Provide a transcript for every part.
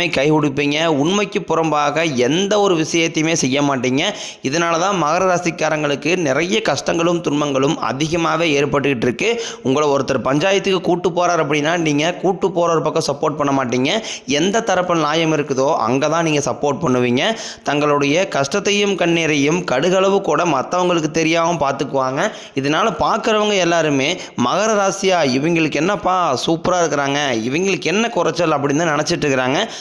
என்னைக்குமே கை கொடுப்பீங்க. உண்மைக்கு புறம்பாக எந்த ஒரு விஷயத்தையுமே செய்ய மாட்டீங்க. இதனால தான் மகர ராசிக்காரங்களுக்கு நிறைய கஷ்டங்களும் துன்பங்களும் அதிகமாகவே ஏற்பட்டுக்கிட்டு இருக்கு. உங்களை ஒருத்தர் பஞ்சாயத்துக்கு கூட்டு போகிறார் அப்படின்னா நீங்கள் கூட்டு போகிற ஒரு பக்கம் சப்போர்ட் பண்ண மாட்டீங்க. எந்த தரப்பில் நியாயம் இருக்குதோ அங்கே தான் நீங்கள் சப்போர்ட் பண்ணுவீங்க. தங்களுடைய கஷ்டத்தையும் கண்ணீரையும் கடுகளவு கூட மற்றவங்களுக்கு தெரியாமல் பார்த்துக்குவாங்க இதனால் பார்க்குறவங்க எல்லாருமே மகர ராசியா இவங்களுக்கு என்னப்பா சூப்பராக இருக்கிறாங்க இவங்களுக்கு என்ன குறைச்சல் அப்படின்னு தான் நினச்சிட்டு இருக்கிறாங்க.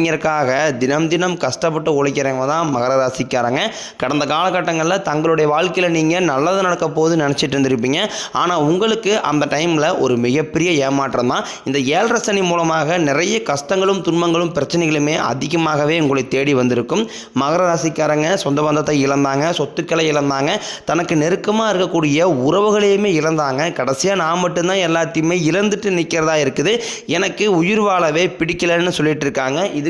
அப்படிங்கறக்காக தினம் தினம் கஷ்டப்பட்டு உழைக்கிறவங்க தான் மகர ராசிக்காரங்க. கடந்த காலகட்டங்களில் தங்களுடைய வாழ்க்கையில் நீங்கள் நல்லது நடக்க போகுது நினச்சிட்டு இருந்திருப்பீங்க. ஆனால் உங்களுக்கு அந்த டைமில் ஒரு மிகப்பெரிய ஏமாற்றம் தான். இந்த ஏழரை சனி மூலமாக நிறைய கஷ்டங்களும் துன்பங்களும் பிரச்சனைகளுமே அதிகமாகவே உங்களை தேடி வந்திருக்கும். மகர ராசிக்காரங்க சொந்த பந்தத்தை இழந்தாங்க சொத்துக்களை இழந்தாங்க தனக்கு நெருக்கமாக இருக்கக்கூடிய உறவுகளையுமே இழந்தாங்க. கடைசியாக நான் மட்டும்தான் எல்லாத்தையுமே இழந்துட்டு நிற்கிறதா இருக்குது. எனக்கு உயிர் வாழவே பிடிக்கலன்னு சொல்லிட்டு இருக்காங்க. இது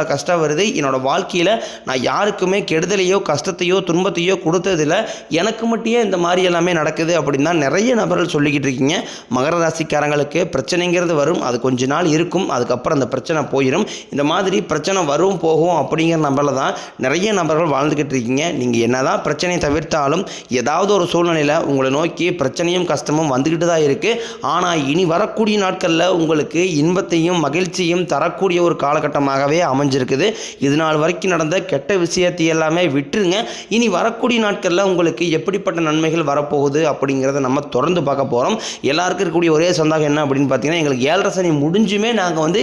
இவ்வளோ கஷ்டம் வருது. என்னோட வாழ்க்கையில் நான் யாருக்குமே கெடுதலையோ கஷ்டத்தையோ துன்பத்தையோ கொடுத்ததில்ல. எனக்கு மட்டும் இந்த மாதிரி எல்லாமே நடக்குது அப்படின்னு தான் நிறைய நபர்கள் சொல்லிக்கிட்டு இருக்கீங்க. மகர ராசிக்காரங்களுக்கு பிரச்சனைங்கிறது வரும். அது கொஞ்ச நாள் இருக்கும். அதுக்கப்புறம் அந்த பிரச்சனை போயிடும் இந்த மாதிரி பிரச்சனை வரும் போகும் அப்படிங்கிற நம்பரில் தான் நிறைய நபர்கள் வாழ்ந்துக்கிட்டு இருக்கீங்க. நீங்கள் என்ன தான் பிரச்சனையை தவிர்த்தாலும் ஏதாவது ஒரு சூழ்நிலையில் உங்களை நோக்கி பிரச்சனையும் கஷ்டமும் வந்துக்கிட்டு தான் இருக்குது ஆனால் இனி வரக்கூடிய நாட்களில் உங்களுக்கு இன்பத்தையும் மகிழ்ச்சியும் தரக்கூடிய ஒரு காலகட்டமாகவே அமைஞ்சிருக்குது. இது நாள் வரைக்கும் நடந்த கெட்ட விஷயத்தை எல்லாமே விட்டுருங்க. இனி வரக்கூடிய நாட்களில் உங்களுக்கு எப்படிப்பட்ட நன்மைகள் வரப்போகுது அப்படிங்கிறத நம்ம தொடர்ந்து பார்க்க போகிறோம் எல்லாருக்கும் இருக்கக்கூடிய ஒரே சந்தேகம் என்ன அப்படின்னு பார்த்தீங்கன்னா எங்களுக்கு ஏழரை சனி முடிஞ்சுமே நாங்கள் வந்து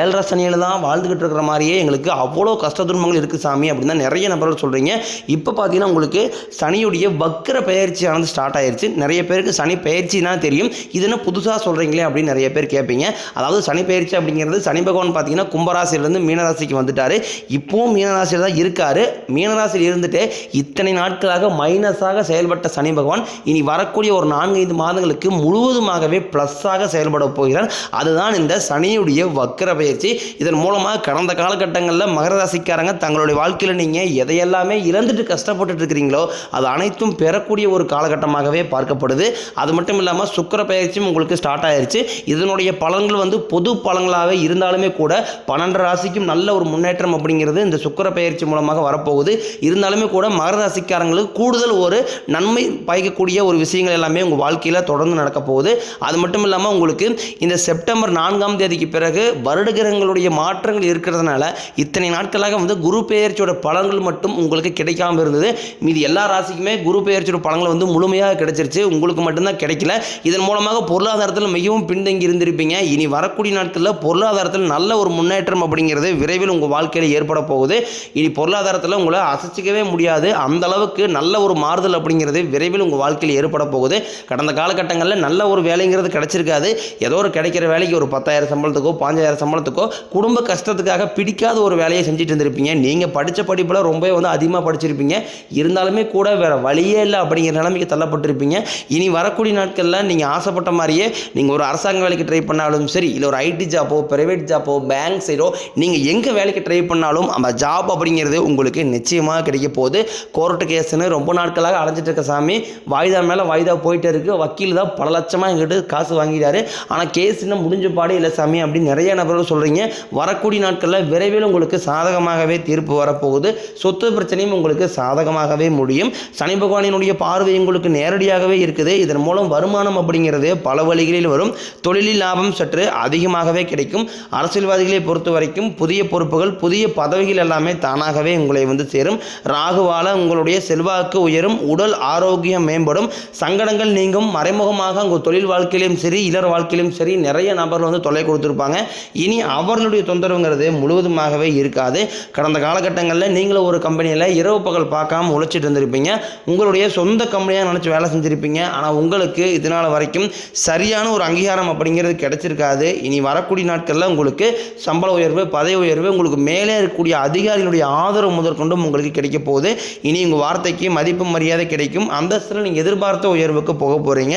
ஏழரை சனியில் தான் வாழ்ந்துக்கிட்டு இருக்கிற மாதிரியே எங்களுக்கு அவ்வளோ கஷ்ட துன்பங்கள் இருக்குது சாமி அப்படின்னு தான் நிறைய நபர்கள் சொல்கிறீங்க இப்போ பார்த்தீங்கன்னா உங்களுக்கு சனியுடைய வக்கர பயிற்சியானது ஸ்டார்ட் ஆயிருச்சு. நிறைய பேருக்கு சனி பயிற்சினா தெரியும். இது என்ன புதுசாக சொல்கிறீங்களே அப்படின்னு நிறைய பேர் கேட்பீங்க. அதாவது சனி பயிற்சி அப்படிங்கிறது சனி பகவான் பார்த்தீங்கன்னா கும்பராசியிலேருந்து மீனராசிக்கு வந்துட்டார். இப்போவும் மீனராசியில் தான் இருக்கார். மீனராசியில் இருந்துட்டு இத்தனை நாட்களாக மைனஸாக செயல்பட்ட சனி பகவான் இனி வரக்கூடிய ஒரு நான்கு ஐந்து மாதங்களுக்கு முழுவதுமாகவே ப்ளஸ்ஸாக செயல்பட போகிறார். அதுதான் இந்த சனியுடைய வக்கர பயிற்சி. இதன் மூலமாக கடந்த காலகட்டங்களில் மகர ராசிக்காரங்க தங்களுடைய வாழ்க்கையில் நீங்கள் எதையெல்லாமே இழந்துட்டு கஷ்டப்பட்டுட்டு இருக்கிறீங்களோ அது அனைத்தும் பெறக்கூடிய ஒரு காலகட்டமாகவே பார்க்கப்படுது. அது மட்டும் இல்லாமல் சுக்கர பயிற்சியும் உங்களுக்கு ஸ்டார்ட் ஆயிருச்சு. இதனுடைய பலன்கள் வந்து பொது பலன்களாகவே இருந்தாலுமே கூட பன்னெண்டு ராசிக்கும் நல்ல ஒரு முன்னேற்றம் அப்படிங்கிறது இந்த சுக்கர பயிற்சி மூலமாக வரப்போகுது. இருந்தாலுமே கூட மகர ராசிக்காரங்களுக்கு கூடுதல் ஒரு நன்மை பயக்கக்கூடிய ஒரு விஷயங்கள் எல்லாமே உங்கள் வாழ்க்கையில் தொடர்ந்து நடக்க போகுது. அது மட்டும் இல்லாமல் உங்களுக்கு இந்த செப்டம்பர் நான்காம் தேதிக்கு பிறகு வருடகிரகங்களுடைய மாற்றங்கள் இருக்கிறதுனால இத்தனை நாட்களாக வந்து குரு பெயர்ச்சியோட பலன்கள் மட்டும் உங்களுக்கு கிடைக்காம இருந்தது. மீதி எல்லா ராசிக்குமே குரு பெயர்ச்சியோட பலன்கள் வந்து முழுமையாக கிடைச்சிருச்சு. உங்களுக்கு மட்டும்தான் கிடைக்கல. இதன் மூலமாக பொருளாதாரத்தில் மிகவும் பின்தங்கி இருந்திருப்பீங்க. இனி வரக்கூடிய நாட்களில் பொருளாதாரத்தில் நல்ல ஒரு முன்னேற்றம் அப்படிங்கிறது விரைவில் உங்கள் வாழ்க்கையில் ஏற்பட போகுது. இனி பொருளாதாரத்தில் உங்களை அசைச்சிக்கவே முடியாது. அந்த அளவுக்கு நல்ல ஒரு மாறுதல் அப்படிங்கிறது விரைவில் உங்கள் வாழ்க்கையில் ஏற்பட போகுது. கடந்த காலகட்டங்களில் நல்ல ஒரு வேலைங்கிறது கிடைச்சிருக்காது. ஏதோ ஒரு கிடைக்கிற வேலைக்கு ஒரு பத்தாயிரம் சம்பளத்துக்கோ பாஞ்சாயிரம் சம்பளத்துக்கோ குடும்ப கஷ்டத்துக்காக பிடிக்காத ஒரு வேலையை செஞ்சுட்டு இருந்திருப்பீங்க. நீங்கள் படித்த படிப்பில் ரொம்பவே வந்து அதிகமாக படிச்சிருப்பீங்க. இருந்தாலுமே கூட வேறு வழியே இல்லை அப்படிங்கிற நிலைமைக்கு தள்ளப்பட்டிருப்பீங்க. இனி வரக்கூடிய நாட்களில் நீங்கள் ஆசைப்பட்ட மாதிரியே நீங்கள் ஒரு அரசாங்க வேலைக்கு ட்ரை பண்ணாலும் சரி இல்லை ஒரு ஐடி ஜாப்போ ப்ரைவேட் ஜாப்போ பேங்க் சைடோ நீங்கள் எங்கே எங்கே வேலைக்கு ட்ரை பண்ணாலும் அந்த ஜாப் அப்படிங்கிறது உங்களுக்கு நிச்சயமாக கிடைக்க போகுது. கோர்ட்டு கேஸ்னு ரொம்ப நாட்களாக அலைஞ்சிட்டு இருக்க சாமி. வாய்தா மேலே வாய்தா போயிட்டே இருக்கு. வக்கீல் தான் பல லட்சமாக எங்கிட்ட காசு வாங்கிட்டாரு. ஆனால் கேஸ் இன்னும் முடிஞ்ச பாடு இல்லை சாமி அப்படின்னு நிறைய நபர்கள் சொல்கிறீங்க வரக்கூடிய நாட்களில் விரைவில் உங்களுக்கு சாதகமாகவே தீர்ப்பு வரப்போகுது. சொத்து பிரச்சனையும் உங்களுக்கு சாதகமாகவே முடியும். சனி பகவானினுடைய பார்வை உங்களுக்கு நேரடியாகவே இருக்குது. இதன் மூலம் வருமானம் அப்படிங்கிறது பல வழிகளில் வரும். தொழிலில் லாபம் சற்று அதிகமாகவே கிடைக்கும். அரசியல்வாதிகளை பொறுத்த வரைக்கும் புதிய பொறுப்புகள் புதிய பதவிகள் எல்லாமே தானாகவே உங்களை வந்து சேரும். ராகுவால உங்களுடைய செல்வாக்கு உயரும் உடல் ஆரோக்கியம் மேம்படும். சங்கடங்கள் நீங்கும் மறைமுகமாக உங்கள் தொழில் வாழ்க்கையிலும் சரி இளர் வாழ்க்கையிலும் சரி நிறைய நபர்கள் வந்து தொலை கொடுத்துருப்பாங்க. இனி அவர்களுடைய தொந்தரவுங்கிறது முழுவதுமாகவே இருக்காது. கடந்த காலகட்டங்களில் நீங்களும் ஒரு கம்பெனியில் இரவு பகல் பார்க்காம உழைச்சிட்டு இருந்திருப்பீங்க. உங்களுடைய சொந்த கம்பெனியாக நினச்சி வேலை செஞ்சுருப்பீங்க. ஆனால் உங்களுக்கு இதனால் வரைக்கும் சரியான ஒரு அங்கீகாரம் அப்படிங்கிறது கிடைச்சிருக்காது. இனி வரக்கூடிய நாட்களில் உங்களுக்கு சம்பள உயர்வு பதவி உயர்வு உங்களுக்கு மேலே இருக்கக்கூடிய அதிகாரிகளுடைய ஆதரவு முதற்கொண்டும் உங்களுக்கு கிடைக்க போகுது. இனி உங்கள் வார்த்தைக்கு மதிப்பு மரியாதை கிடைக்கும். அந்தஸ்தில் நீங்கள் எதிர்பார்த்த உயர்வுக்கு போக போகிறீங்க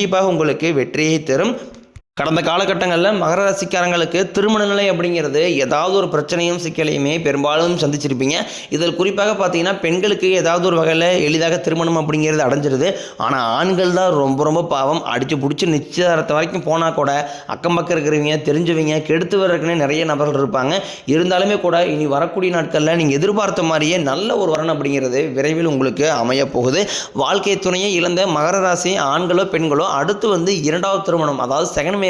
கண்டிப்பாக உங்களுக்கு வெற்றியை தரும். கடந்த காலகட்டங்களில் மகர ராசிக்காரங்களுக்கு திருமண நிலை அப்படிங்கிறது ஏதாவது ஒரு பிரச்சனையும் சிக்கலையுமே பெரும்பாலும் சந்திச்சிருப்பீங்க. இதில் குறிப்பாக பார்த்தீங்கன்னா பெண்களுக்கு ஏதாவது ஒரு வகையில் எளிதாக திருமணம் அப்படிங்கிறது அடைஞ்சிருது. ஆனால் ஆண்கள் தான் ரொம்ப ரொம்ப பாவம். அடித்து பிடிச்சி நிச்சயதாரத்தை வரைக்கும் போனால் கூட அக்கம் பக்கம் இருக்கிறவங்க தெரிஞ்சவங்க கெடுத்து வர்றதுக்குன்னே நிறைய நபர்கள் இருப்பாங்க. இருந்தாலுமே கூட இனி வரக்கூடிய நாட்களில் நீங்கள் எதிர்பார்த்த மாதிரியே நல்ல ஒரு வரன் அப்படிங்கிறது விரைவில் உங்களுக்கு அமையப் போகுது வாழ்க்கை துணையை இழந்த மகர ராசி ஆண்களோ பெண்களோ அடுத்து வந்து இரண்டாவது திருமணம் அதாவது செகண்ட்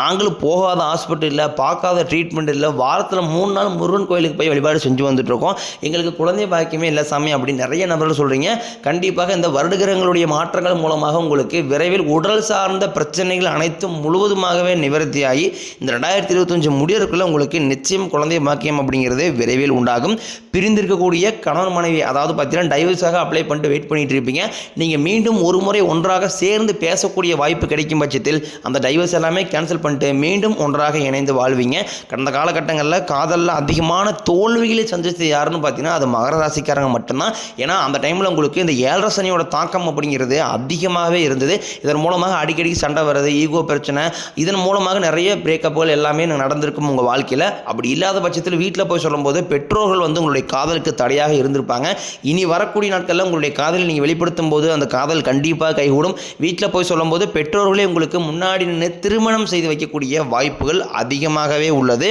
நாங்களும் போகாத ஹாஸ்பிட்டல் இல்லை பார்க்காத ட்ரீட்மெண்ட் இல்லை வாரத்தில் மூணு நாள் முருகன் கோயிலுக்கு போய் வழிபாடு செஞ்சு வந்துட்டுருக்கோம். எங்களுக்கு குழந்தை பாக்கியமே இல்லை சாமி அப்படின்னு நிறைய நபர்கள் சொல்கிறீங்க கண்டிப்பாக இந்த வருடகிரகங்களுடைய மாற்றங்கள் மூலமாக உங்களுக்கு விரைவில் உடல் சார்ந்த பிரச்சனைகள் அனைத்தும் முழுவதுமாகவே நிவர்த்தியாகி இந்த ரெண்டாயிரத்தி இருபத்தஞ்சு முடியறதுக்குள்ள உங்களுக்கு நிச்சயம் குழந்தை பாக்கியம் அப்படிங்கிறது விரைவில் உண்டாகும். பிரிந்திருக்கக்கூடிய கணவன் மனைவி அதாவது பார்த்தீங்கன்னா டைவர்ஸாக அப்ளை பண்ணிட்டு வெயிட் பண்ணிட்டு இருப்பீங்க. நீங்கள் மீண்டும் ஒரு முறை ஒன்றாக சேர்ந்து பேசக்கூடிய வாய்ப்பு கிடைக்கும் பட்சத்தில் அந்த டைவர்ஸ் எல்லாமே கேன்சல் பண்ணிட்டு மீண்டும் ஒன்றாக இணைந்து வாழ்வீங்க. கடந்த காலகட்டங்களில் காதலில் அதிகமான தோல்விகளை சந்திச்சது யாருன்னு பார்த்தீங்கன்னா அது மகர ராசிக்காரங்க மட்டும்தான். ஏன்னா அந்த டைமில் உங்களுக்கு இந்த ஏழரை சனியோட தாக்கம் அப்படிங்கிறது அதிகமாகவே இருந்தது. இதன் மூலமாக அடிக்கடி சண்டை வர்றது ஈகோ பிரச்சனை இதன் மூலமாக நிறைய பிரேக்கப்புகள் எல்லாமே நடந்திருக்கும் உங்கள் வாழ்க்கையில். அப்படி இல்லாத பட்சத்தில் வீட்டில் போய் சொல்லும்போது பெற்றோர்கள் வந்து உங்களுடைய காதலுக்கு தடையாக இருந்திருப்பாங்க. இனி வரக்கூடிய நாட்களில் உங்களுடைய காதலை நீங்கள் வெளிப்படுத்தும் போது அந்த காதல் கண்டிப்பாக கைகூடும். வீட்டில் போய் சொல்லும்போது பெற்றோர்களே உங்களுக்கு முன்னாடி நின்று திருமணம் செய்து வைக்கக்கூடிய வாய்ப்புகள் அதிகமாகவே உள்ளது.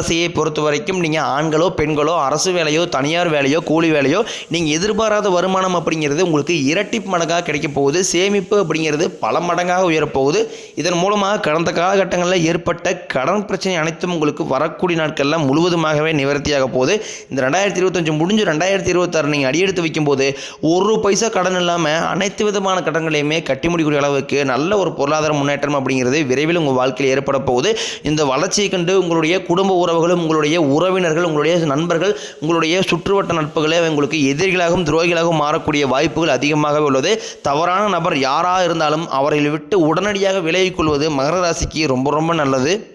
ராசியை பொறுத்த வரைக்கும் நீங்கள் ஆண்களோ பெண்களோ அரசு வேலையோ தனியார் வேலையோ கூலி வேலையோ நீங்கள் எதிர்பாராத வருமானம் அப்படிங்கிறது உங்களுக்கு இரட்டிப்பு மடங்காக கிடைக்க போகுது. சேமிப்பு அப்படிங்கிறது பல மடங்காக உயரப்போகுது இதன் மூலமாக கடந்த காலகட்டங்களில் ஏற்பட்ட கடன் பிரச்சனை அனைத்தும் உங்களுக்கு வரக்கூடிய நாட்களில் முழுவதுமாகவே நிவர்த்தியாக போகுது. இந்த ரெண்டாயிரத்தி இருபத்தஞ்சு முடிஞ்சு ரெண்டாயிரத்தி இருபத்தாறு நீங்கள் அடியெடுத்து வைக்கும்போது ஒரு பைசா கடன் இல்லாமல் அனைத்து விதமான கடன்களையுமே கட்டி முடிக்கூடிய அளவுக்கு நல்ல ஒரு பொருளாதார முன்னேற்றம் அப்படிங்கிறது விரைவில் உங்கள் வாழ்க்கையில் ஏற்பட போகுது. இந்த வளர்ச்சியை கண்டு உங்களுடைய குடும்ப உறவுகளும் உங்களுடைய உறவினர்கள் உங்களுடைய நண்பர்கள் உங்களுடைய சுற்றுவட்ட நட்புகளே உங்களுக்கு எதிரிகளாகவும் துரோகிகளாகவும் மாறக்கூடிய வாய்ப்புகள் அதிகமாகவே உள்ளது. தவறான நபர் யாராக இருந்தாலும் அவர்களை விட்டு உடனடியாக விலகிக் கொள்வது மகர ராசிக்கு ரொம்ப ரொம்ப நல்லது.